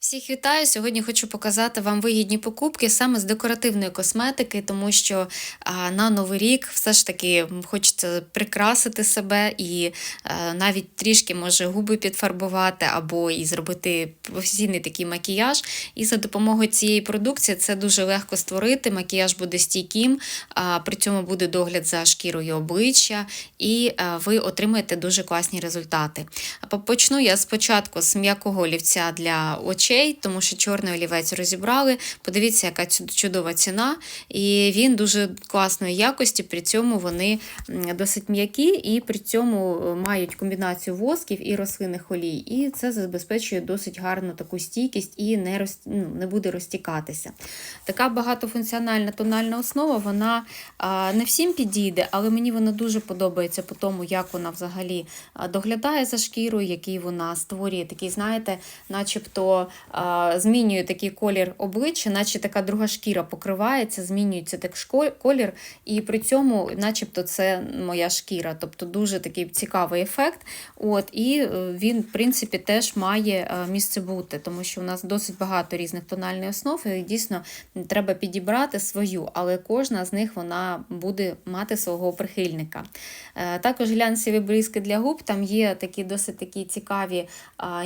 Всіх вітаю! Сьогодні хочу показати вам вигідні покупки саме з декоративної косметики, тому що на Новий рік все ж таки хочеться прикрасити себе і а, навіть трішки може губи підфарбувати або і зробити професійний такий макіяж. І за допомогою цієї продукції це дуже легко створити. Макіяж буде стійким, при цьому буде догляд за шкірою обличчя, і а, ви отримаєте дуже класні результати. Почну я спочатку з м'якого олівця для очей, тому що чорний олівець розібрали. Подивіться, яка чудова ціна. І він дуже класної якості, при цьому вони досить м'які і при цьому е, мають комбінацію восків і рослинних олій. І це забезпечує досить гарну таку стійкість і не, роз... ну, не буде розтікатися. Така багатофункціональна тональна основа, вона а, не всім підійде, але мені вона дуже подобається по тому, як вона взагалі доглядає за шкірою, який вона створює такий, знаєте, начебто а, змінює такий колір обличчя, наче така друга шкіра покривається, змінюється так колір, і при цьому, начебто, це моя шкіра. Тобто дуже такий цікавий ефект. От, і е, він, в принципі, теж має е, місце бути, тому що у нас досить багато різних тональних основ, і дійсно треба підібрати свою, але кожна з них вона буде мати свого прихильника. Е, Також глянцеві бризки для губ, там є такі досить такі цікаві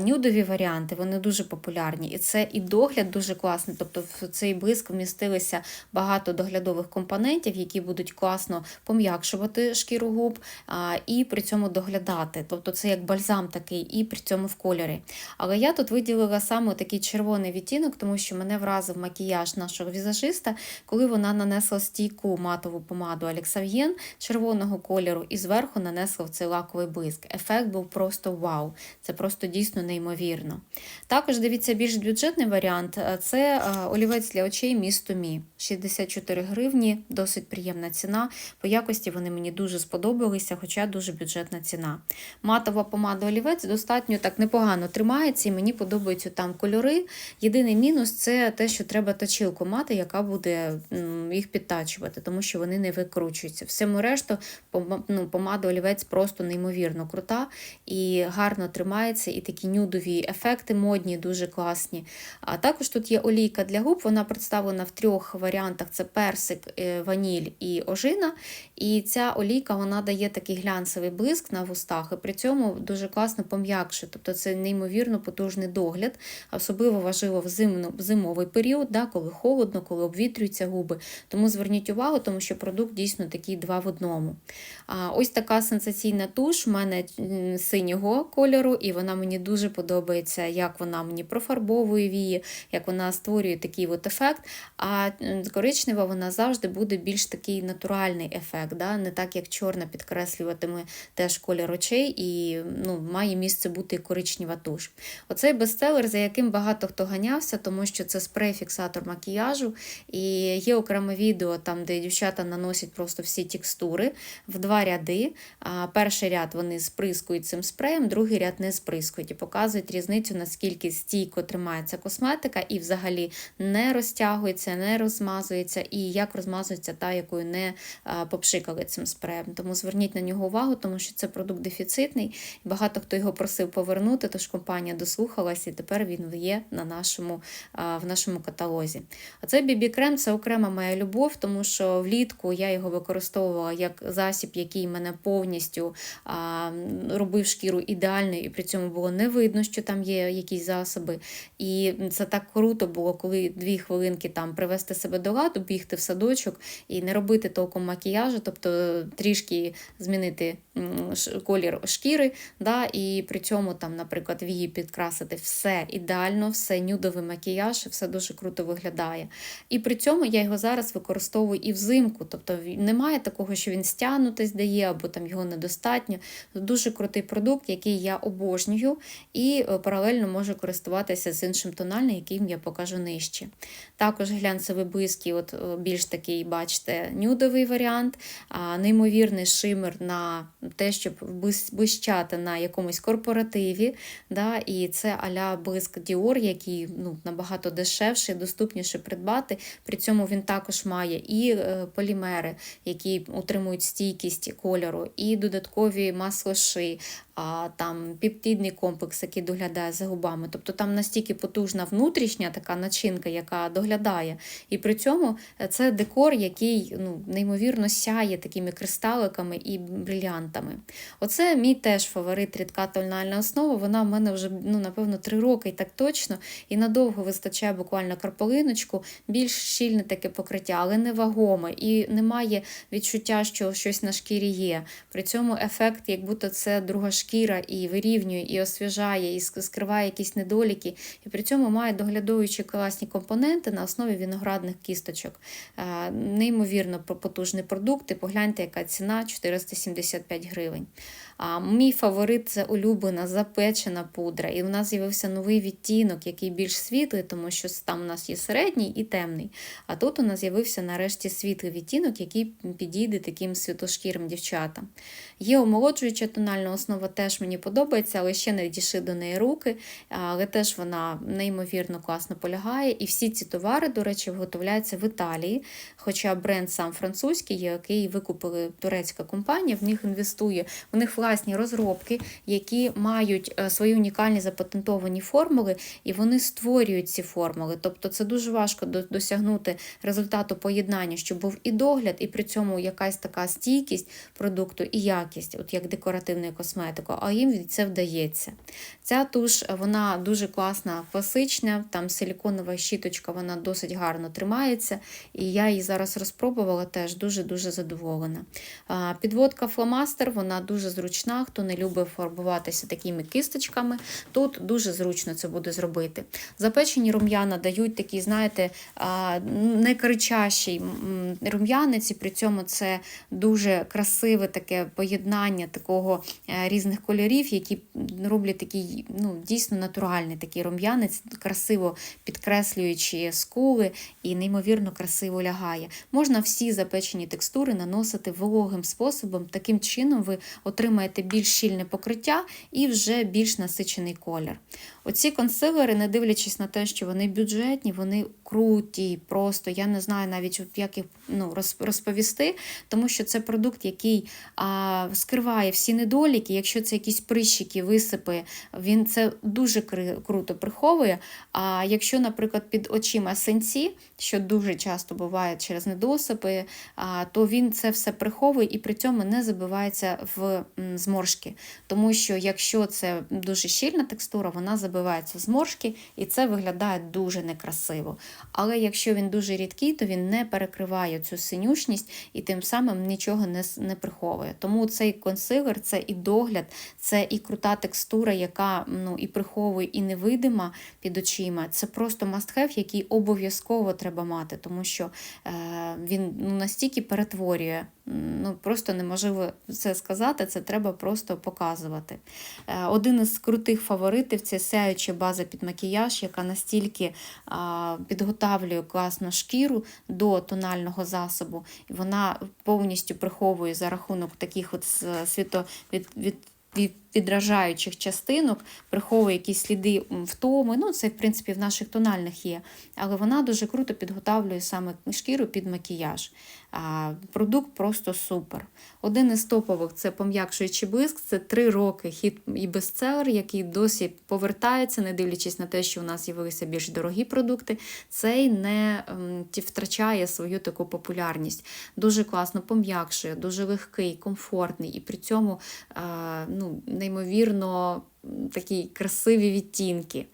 нюдові варіанти, вони дуже популярні. І це і догляд дуже класний. Тобто в цей блиск вмістилися багато доглядових компонентів, які будуть класно пом'якшувати шкіру губ і при цьому доглядати. Тобто це як бальзам такий, і при цьому в кольорі. Але я тут виділила саме такий червоний відтінок, тому що мене вразив макіяж нашого візажиста, коли вона нанесла стійку матову помаду Алексав'єн червоного кольору і зверху нанесла в цей лаковий блиск. Ефект був просто вау. Це просто дійсно неймовірно. Також дивіться більш бюджетний варіант це олівець для очей місто Мі. 64 гривні, досить приємна ціна. По якості вони мені дуже сподобалися, хоча дуже бюджетна ціна. Матова помада олівець достатньо так непогано тримається, і мені подобаються там кольори. Єдиний мінус це те, що треба точилку мати, яка буде їх підтачувати, тому що вони не викручуються. Всьому решту ну, помада олівець просто неймовірно крута і гарно тримається, і такі нюдові ефекти модні, дуже класні. А також тут є олійка для губ, вона представлена в трьох варіантах: це персик, е, ваніль і ожина. І ця олійка вона дає такий глянцевий блиск на вустах, і при цьому дуже класно пом'якшує. Тобто це неймовірно потужний догляд, особливо важливо в, зимно, в зимовий період, да, коли холодно, коли обвітрюються губи. Тому зверніть увагу, тому що продукт дійсно такий два в одному. А, ось така сенсаційна туш в мене синього кольору, і вона мені дуже подобається, як вона мені профарбовує вії, як вона створює такий от ефект. А коричнева вона завжди буде більш такий натуральний ефект, да? не так як чорна підкреслюватиме теж колір очей, і ну, має місце бути коричнева туш. Оцей бестселер, за яким багато хто ганявся, тому що це спрей-фіксатор макіяжу, і є окреме відео, там, де дівчата наносять просто всі текстури в два ряди. Перший ряд вони сприскують цим спреєм, другий ряд не сприскують і показують різницю, наскільки стійко тримається косметика і взагалі не розтягується, не розмазується, і як розмазується та, якою не попшикали цим спреєм. Тому зверніть на нього увагу, тому що це продукт дефіцитний. Багато хто його просив повернути, тож компанія дослухалась, і тепер він є на нашому, в нашому каталозі. А цей бібі-крем це окрема моя любов, тому що влітку я його використовувала як засіб, який мене повністю робив шкіру ідеальною, і при цьому було не видно, що там є якісь засоби. І це так круто було, коли дві хвилинки там привести себе до ладу, бігти в садочок і не робити толком макіяжу, тобто трішки змінити колір шкіри, да, і при цьому там, наприклад, вії підкрасити все ідеально, все нюдовий макіяж, все дуже круто виглядає. І при цьому я його зараз використовую і взимку, тобто немає такого, що він стягнутись дає, або там його недостатньо. Дуже крутий продукт, який я обожнюю, і е, паралельно можу користуватися з іншим тональним, яким я покажу нижче. Також глянцевий близький, от е, більш такий, бачите, нюдовий варіант, неймовірний шимер на те, щоб блищати на якомусь корпоративі. Да, і це аля блиск Dior, який ну, набагато дешевший, доступніше придбати. При цьому він також має і е, полімери, які утримують стійкість кольору, і додаткові маслоши, а, там пептидний комплекс, який доглядає за губами. Тобто там настільки потужна внутрішня така начинка, яка доглядає. І при цьому е, це декор, який ну, неймовірно сяє такими кристаликами і брилянтами. Оце мій теж фаворит рідка тональна основа. Вона в мене вже ну, напевно три роки і так точно. І надовго вистачає буквально карполиночку, більш щільне таке покриття, але не вагоме. І немає відчуття, що щось на шкірі є. При цьому ефект, як будто це друга шкіра, і вирівнює, і освіжає, і скриває якісь недоліки. І при цьому має доглядовуючі класні компоненти на основі виноградних кісточок. Неймовірно по- потужний продукт. І погляньте, яка ціна 475 гривень. А мій фаворит це улюблена запечена пудра. І в нас з'явився новий відтінок, який більш світлий, тому що там у нас є середній і темний. А тут у нас з'явився нарешті світлий відтінок, який підійде таким світлошкірим дівчатам. Є омолоджуюча тональна основа, теж мені подобається, але ще не дійшли до неї руки. Але теж вона неймовірно класно полягає. І всі ці товари, до речі, виготовляються в Італії. Хоча бренд сам французький, який викупили турецька компанія, в них інвестує. У них власні розробки, які мають е, свої унікальні запатентовані формули, і вони створюють ці формули. Тобто це дуже важко досягнути результату поєднання, щоб був і догляд, і при цьому якась така стійкість продукту і якість, от як декоративної косметики, а їм це вдається. Ця туш вона дуже класна, класична, там силіконова щіточка, вона досить гарно тримається, і я її зараз розпробувала, теж дуже-дуже задоволена. Підводка фломастер, вона дуже зручна, хто не любить фарбуватися такими кисточками, тут дуже зручно це буде зробити. Запечені рум'яна дають такий, знаєте, а, не кричащий м, рум'янець, і при цьому це дуже красиве таке поєднання такого е, різних кольорів, які роблять такий ну, дійсно натуральний такий рум'янець, красиво підкреслюючи скули і неймовірно красиво лягає. Можна всі запечені текстури наносити вологим способом. Таким чином ви отримаєте більш щільне покриття і вже більш насичений колір. Оці консилери, не дивлячись на те, що вони бюджетні, вони круті, просто я не знаю навіть як їх ну, розповісти, тому що це продукт, який а, скриває всі недоліки. Якщо це якісь прищики, висипи, він це дуже круто приховує. А якщо, наприклад, під очима синці, що дуже часто буває через недосипи, а, то він це все приховує і при цьому не забивається в зморшки. Тому що якщо це дуже щільна текстура, вона забивається в зморшки, і це виглядає дуже некрасиво. Але якщо він дуже рідкий, то він не перекриває цю синюшність і тим самим нічого не, не приховує. Тому цей консилер це і догляд, це і крута текстура, яка ну, і приховує, і невидима під очима. Це просто must-have, який обов'язково треба мати, тому що е, він ну, настільки перетворює. Ну, просто неможливо це сказати, це треба просто показувати. Е, Один із крутих фаворитів це сяюча база під макіяж, яка настільки підготавлює класно шкіру до тонального засобу. І вона повністю приховує за рахунок таких от світо від, від відражаючих частинок, приховує якісь сліди втоми. Ну, це, в принципі, в наших тональних є. Але вона дуже круто підготавлює саме шкіру під макіяж. Продукт просто супер. Один із топових це пом'якшуючий блиск. Це три роки хіт і бестселер, який досі повертається, не дивлячись на те, що у нас з'явилися більш дорогі продукти. Цей не ем, втрачає свою таку популярність. Дуже класно пом'якшує, дуже легкий, комфортний і при цьому е, ну, неймовірно такі красиві відтінки.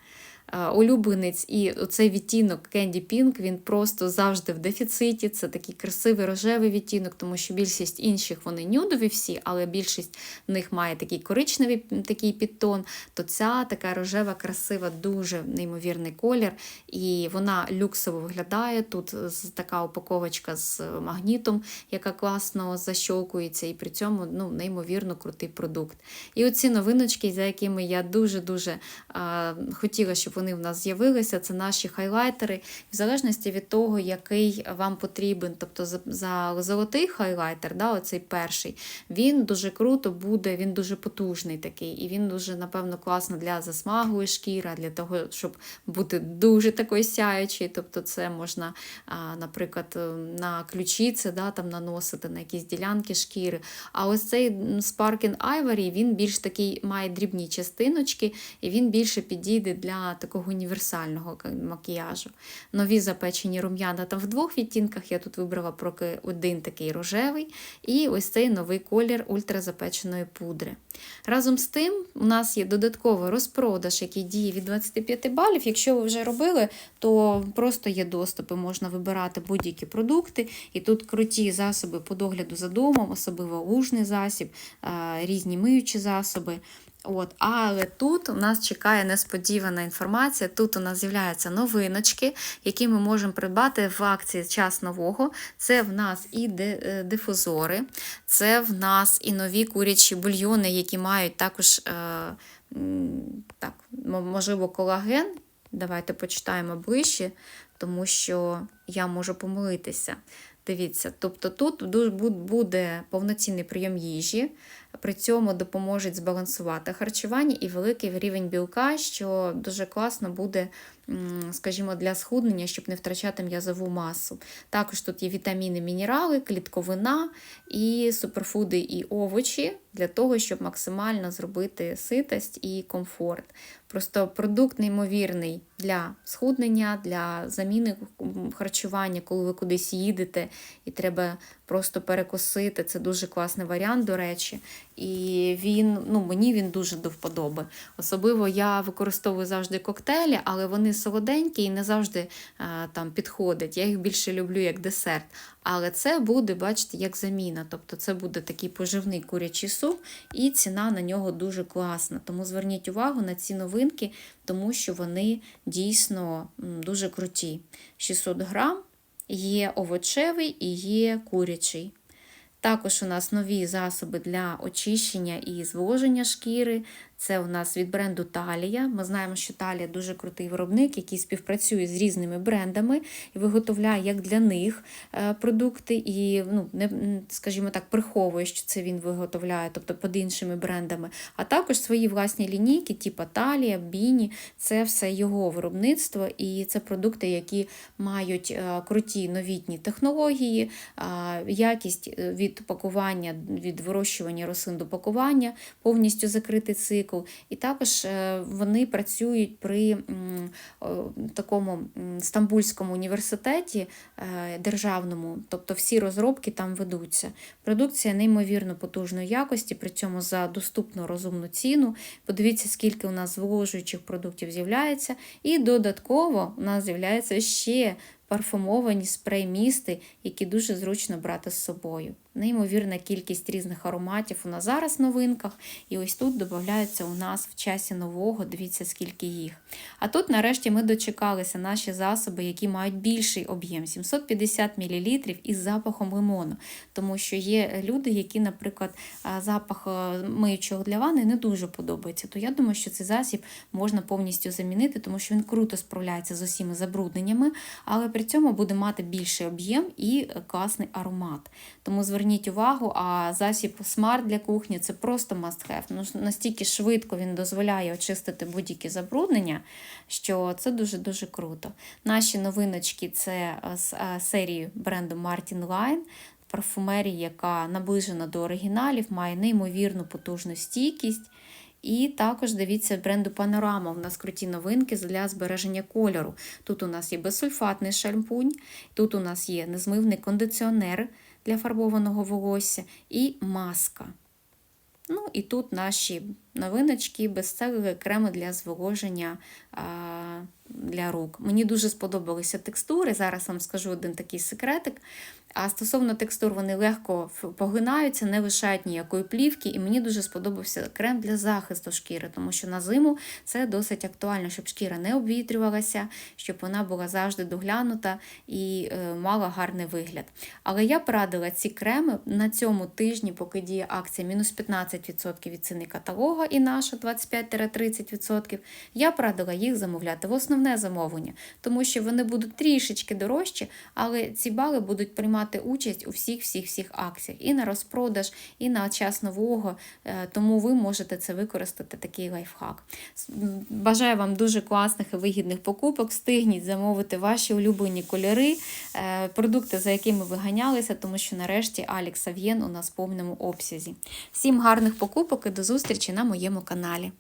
Е, Улюбленець і оцей відтінок Candy Pink, він просто завжди в дефіциті. Це такий красивий рожевий відтінок, тому що більшість інших вони нюдові всі, але більшість в них має такий коричневий такий підтон. То ця така рожева, красива, дуже неймовірний колір. І вона люксово виглядає. Тут така упаковочка з магнітом, яка класно защолкується, і при цьому ну, неймовірно крутий продукт. І оці новиночки, за якими я дуже-дуже хотіла, щоб вони в нас з'явилися. Це наші хайлайтери. В залежності від того, який вам потрібен, тобто за, золотий хайлайтер, да, оцей перший, він дуже круто буде, він дуже потужний такий, і він дуже, напевно, класно для засмаглої шкіри, для того, щоб бути дуже такою сяючою. Тобто, це можна, наприклад, на ключиці да, там наносити на якісь ділянки шкіри. А ось цей м, Sparkin Ivory, він більш такий має дрібні частиночки, і він більше підійде для універсального макіяжу. Нові запечені рум'яна там в двох відтінках. Я тут вибрала один такий рожевий, і ось цей новий колір ультразапеченої пудри. Разом з тим, у нас є додатковий розпродаж, який діє від 25 балів. Якщо ви вже робили, то просто є доступи, можна вибирати будь-які продукти. І тут круті засоби по догляду за домом, особливо лужний засіб, різні миючі засоби. От, але тут у нас чекає несподівана інформація. Тут у нас з'являються новиночки, які ми можемо придбати в акції час нового. Це в нас і е, дифузори, це в нас і нові курячі бульйони, які мають також е, так, можливо, колаген. Давайте почитаємо ближче, тому що я можу помилитися. Дивіться, тобто тут буде повноцінний прийом їжі, при цьому допоможуть збалансувати харчування і великий рівень білка, що дуже класно буде, скажімо, для схуднення, щоб не втрачати м'язову масу. Також тут є вітаміни, мінерали, клітковина і суперфуди і овочі для того, щоб максимально зробити ситость і комфорт. Просто продукт неймовірний для схуднення, для заміни харчування, коли ви кудись їдете і треба просто перекусити. Це дуже класний варіант, до речі. І він, ну, мені він дуже до вподоби. Особливо я використовую завжди коктейлі, але вони солоденькі і не завжди а, там підходять. Я їх більше люблю як десерт. Але це буде, бачите, як заміна. Тобто це буде такий поживний курячий суп, і ціна на нього дуже класна. Тому зверніть увагу на ці новинки, тому що вони дійсно дуже круті. 600 грам, є овочевий і є курячий. Також у нас нові засоби для очищення і зволоження шкіри. Це у нас від бренду Талія. Ми знаємо, що Талія дуже крутий виробник, який співпрацює з різними брендами і виготовляє як для них е, продукти, і ну, не, скажімо так, приховує, що це він виготовляє, тобто під іншими брендами, а також свої власні лінійки, типу Талія, Біні. Це все його виробництво, і це продукти, які мають е, круті новітні технології, якість е, від пакування, від вирощування рослин до пакування, повністю закритий цикл. І також е, вони працюють при такому Стамбульському університеті е, державному, тобто всі розробки там ведуться. Продукція неймовірно потужної якості, при цьому за доступну розумну ціну. Подивіться, скільки у нас зволожуючих продуктів з'являється, і додатково у нас з'являється ще парфумовані спрей-місти, які дуже зручно брати з собою. Неймовірна кількість різних ароматів у нас зараз в новинках, і ось тут додаються у нас в часі нового, дивіться, скільки їх. А тут, нарешті, ми дочекалися наші засоби, які мають більший об'єм 750 мл із запахом лимону. Тому що є люди, які, наприклад, запах е, миючого для ванни не дуже подобається. То я думаю, що цей засіб можна повністю замінити, тому що він круто справляється з усіма забрудненнями, але при цьому буде мати більший об'єм і е, класний аромат. Тому зверніть увагу, а засіб Smart для кухні це просто must have. Ну, настільки швидко він дозволяє очистити будь-які забруднення, що це дуже-дуже круто. Наші новиночки це е, з е, серії бренду Martin Line. Парфумерія, яка наближена до оригіналів, має неймовірну потужну стійкість. І також дивіться бренду Панорама. У нас круті новинки для збереження кольору. Тут у нас є безсульфатний шампунь, тут у нас є незмивний кондиціонер для фарбованого волосся і маска. Ну і тут наші новиночки, безцелеві креми для зволоження для рук. Мені дуже сподобалися текстури. Зараз вам скажу один такий секретик. А стосовно текстур, вони легко погинаються, не лишають ніякої плівки, і мені дуже сподобався крем для захисту шкіри, тому що на зиму це досить актуально, щоб шкіра не обвітрювалася, щоб вона була завжди доглянута і е, мала гарний вигляд. Але я порадила ці креми на цьому тижні, поки діє акція мінус 15% від ціни каталога і наша 25-30%. Я порадила їх замовляти в основне замовлення, тому що вони будуть трішечки дорожчі, але ці бали будуть приймати участь у всіх всіх всіх акціях і на розпродаж, і на час нового. Е, Тому ви можете це використати такий лайфхак. Бажаю вам дуже класних і вигідних покупок. Встигніть замовити ваші улюблені кольори, е, продукти, за якими ви ганялися, тому що нарешті Алікс Ав'єн у нас в повному обсязі. Всім гарних покупок і до зустрічі на моєму каналі.